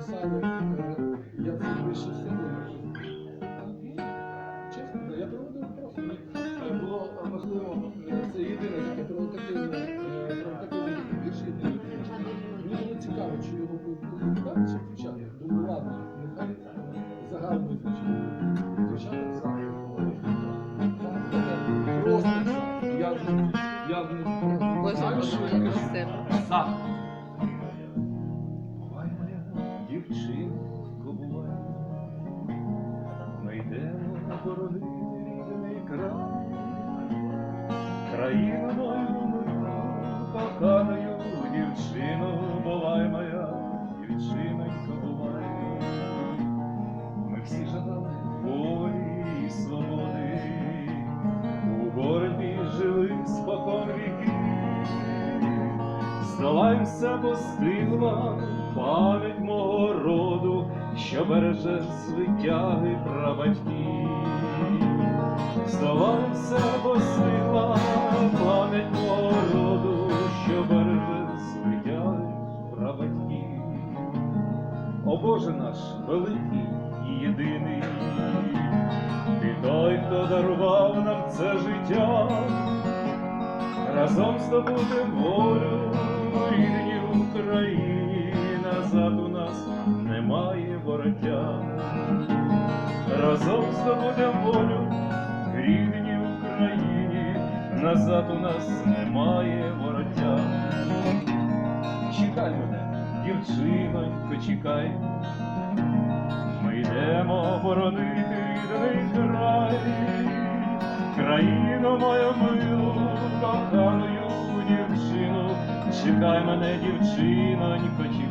писали, я це вийшов з. Чесно, я проводив просто. Було важливо, е, це єдине таке провокативне, провокативне вірш єдиний. Мені було цікаво, чи його виключати, чи включати. Думаю, ладно, нехай е, загал визначить. Звичайно, за. Просто. Я, я я все. За. Бувай боронити рідний край, країну мою мою, коханою дівчину, бувай моя, дівчинонько, бувай. Ми всі жадали волі і свободи, у боротьбі жили спокон віків. Здолаємося, бо стигла пам'ять мого роду, що береже звитяги прабатьків. Боже наш великий і єдиний, ти той, хто дарував нам це життя. Разом здобудем волю рідній Україні, назад у нас немає вороття. Разом здобудем волю рідній Україні, назад у нас немає вороття. Чекай мене, дівчинонько, чекай, ми йдемо боронити рідний край. країну мою милу, коханою дівчину, чекай мене, дівчинонько, чекай.